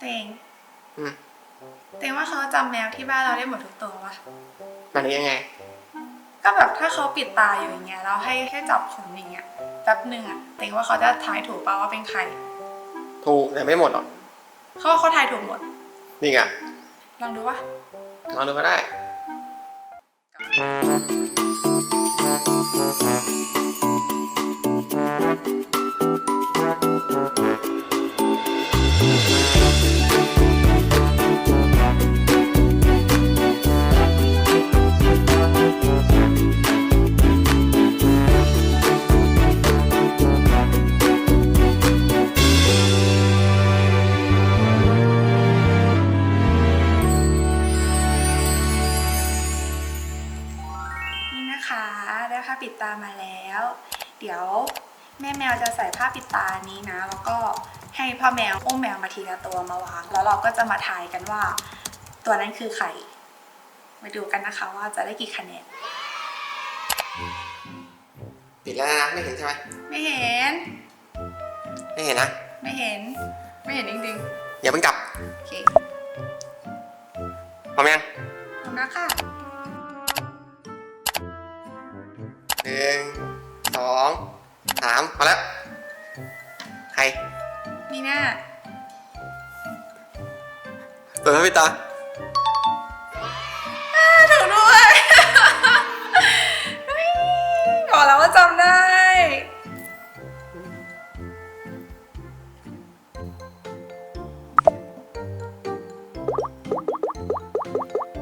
เตงอืมเตงว่าเขาจำแมวที่บ้านเราได้หมดทุกตัวปะมันยังไง ก็แบบถ้าเขาปิดตาอยู่อย่างเงี้ยเราให้แค่จับขนอย่างเงี้ยแป๊บหนึ่งอะเตงว่าเขาจะทายถูกป่าว่าเป็นใครถูกแต่ไม่หมดหรอกเขาว่าเขาทายถูกหมด นี่ไงลองดูว่าลองดูก็ได้นี่ มาแล้ว เดี๋ยวแม่แมวจะใส่ผ้าปิดตานี้นะ แล้วก็ให้พ่อแมวอุ้มแมวมาทีละตัวมาวาง แล้วเราก็จะมาทายกันว่า ตัวนั้นคือใครมาดูกันนะคะว่าจะได้กี่คะแนนปิดแล้วนะไม่เห็นใช่ไหมไม่เห็น ไม่เห็นนะ ไม่เห็น ไม่เห็นจริงอย่าเพิ่งกลับๆโอเคพร้อมยังขอบคุณค่ะ นึ่งสองสามพอแล้ว ใครนี่น่าเปิดพระปิดตาถูกด้วยเฮ้ยบอกแล้วว่าจำได้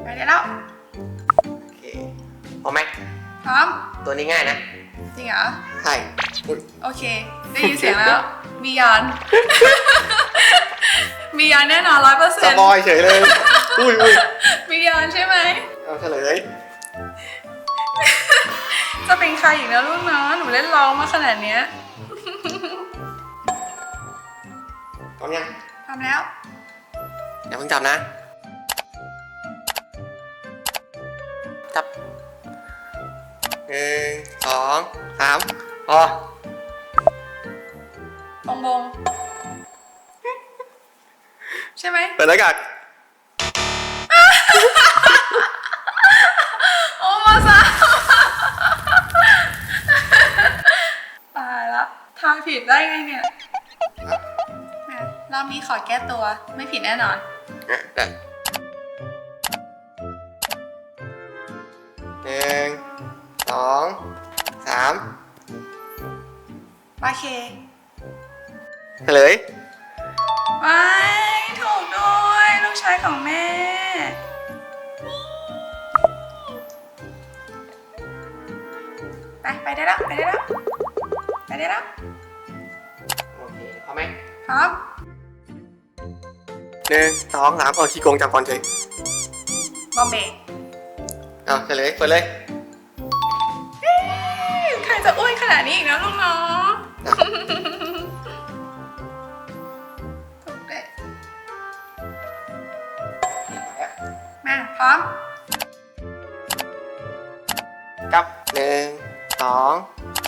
ไปได้แล้วโอเคพร้อมไหมพร้อม ตัวนี้ง่ายนะ จริงเหรอ ใช่อุ๊ยโอเค ได้ยินเสียงแล้ว มียาน มียานแน่นอนร้อยเปอร์สเซ็นต์ปอยเฉยเลย อุ้ยอุ้ยมียานใช่ไหม เอาเฉลย จะเป็นใครอีกแล้วลูกเนาะหนูเล่นร้องมาขนาดเนี้ยพร้อมยังทำแล้ว อย่าเพิ่งจับนะ จับ หนึ่งสองสามพอ บงบง ใช่ไหม เปิดแล้วกันโอ้มาซะตายละทายผิดได้ไงเนี่ยแหมรอบนี้ขอแก้ตัว ไม่ผิดแน่นอนอะได้ เคเฉลยไม่ถูกด้วยลูกชายของแม่ ไปไปได้แล้วไปได้แล้วไปได้แล้วโอเคพร้อมไหมพร้อมหนึ่งสองสามเอาขี้โกงจับก่อนเฉยบอมเบย์เอาเฉลยเปิดเลยเอ๊ะใครจะอ้วนขนาดนี้อีกนะลูกเนาะอะ ถูกเลยมาพร้อม กับหนึ่งสอง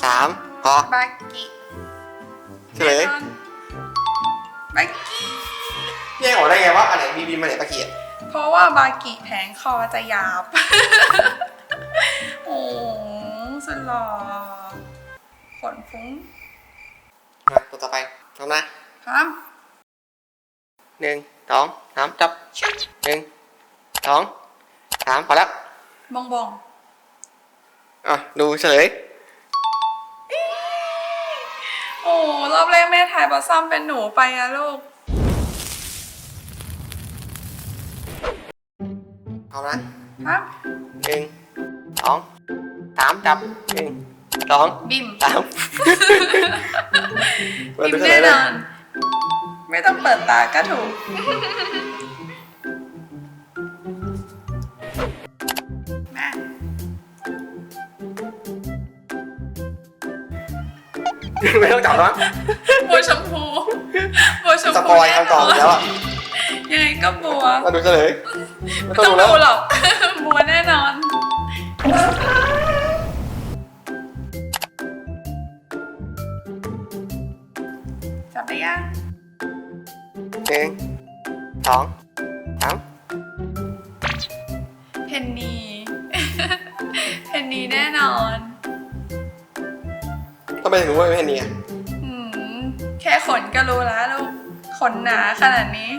สามพอบากิเฉลยแน่นอนบากิแยกออกได้ไงว่าอันไหนบีบีมาไหนตะเกียบเพราะว่าบากิแผงคอจะหยาบ โอ้สุดหล่อขนฟุ้ง มาตัวต่อไปพร้อมนะพร้อมหนึ่งสองสามจับชุดหนึ่งสองสามพอแล้วบงบงอะดูเฉลยโอ้รอบแรกแม่ถ่ายบอสซัมเป็นหนูไปอะลูกพร้อมนะครับหนึ่งสองสามจับหนึ่ง สองบิมสามมาบิดูมเฉลแน่ยเลนยอน ไม่ต้องเปิดตาก็ถูก มาไม่ต้องจับแล้วบัวชมพูบัวชมสพูปอยคำตอบอีกแล้วอะยังไงก็บัวมาดูเฉลยไม่ไม่ต้ต้อองงดูแล้วดูหรอก องสามเพนนี เพนนีแน่นอน ทำไมถึงรู้ว่าเป็นแค่นี้อะอืมแค่ขนก็รู้แล้วลูก ขนหนาขนาดนี้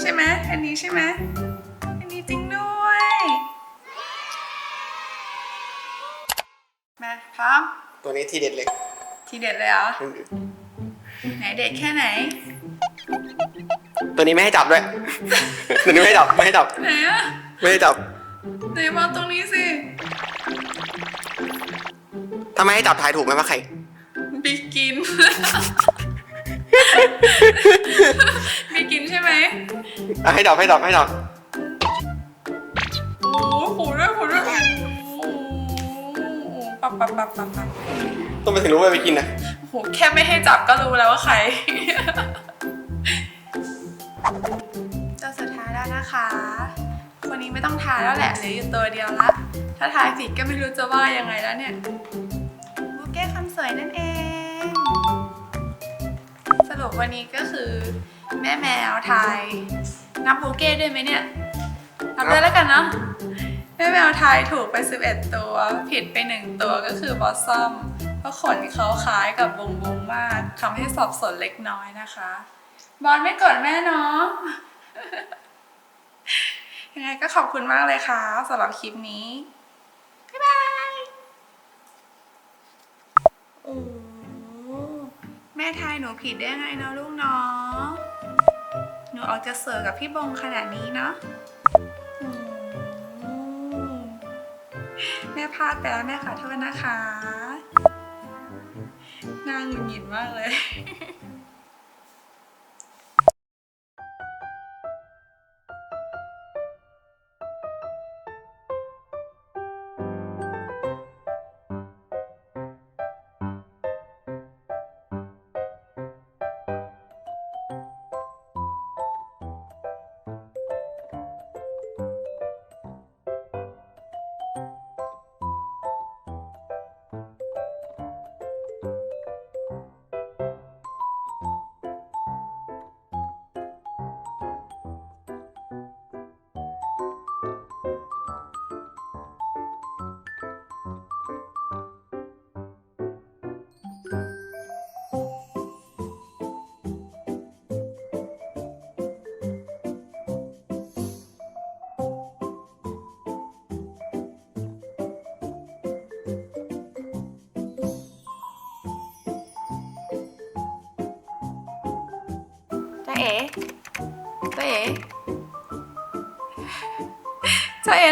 ใช่ไหมอันนี้ใช่ไหมอันนี้จริงด้วย มาพร้อม ตัวนี้ทีเด็ดเลย ทีเด็ดเลยเหรอ ไหนเด็ดแค่ไหน ตัวนี้ไม่ให้จับด้วย ตัวนี้ไม่ให้จับไม่ให้จับ ไหนอะไม่ให้จับ ไหนมาตรงนี้สิ ถ้าไม่ให้จับทายถูกไหมว่าใคร บิกิน บิกินใช่ไหมอะให้จับให้จับให้จับโอ้โหหูด้วยหูด้วยโอ้โหปับปับปับปับปับต้องไปถึงรู้ว่าไปกินนะ โอ้โหแค่ไม่ให้จับก็รู้แล้วว่าใคร ไม่ต้องทายแล้วแหละเหลืออยู่ตัวเดียวละ ถ้าทายผิดก็ไม่รู้จะว่ายังไงแล้วเนี่ยบูเก้คนสวยนั่นเอง สรุปวันนี้ก็คือ แม่แมวทายนับบูเก้ด้วยไหมเนี่ยนับด้วยแล้วกันเนาะแม่แมวทายถูกไป 11 ตัว ผิดไป 1 ตัวก็คือบอสซัมเพราะขนเขาคล้ายกับบุงบุงมากทำให้สับสนเล็กน้อยนะคะ บอลไม่กดแม่เนาะ ยังไงก็ขอบคุณมากเลยค่ะสำหรับคลิปนี้ บ๊ายบายโอ้แม่ทายหนูผิดได้ไงเนาะลูกเนาะหนูออกจะเสือกับพี่บงขนาดนี้เนาะอืมแม่พลาดไปแล้วแม่ขอโทษนะคะน่าหงุดหงิดมากเลย จ้าเอ๋จ้าเ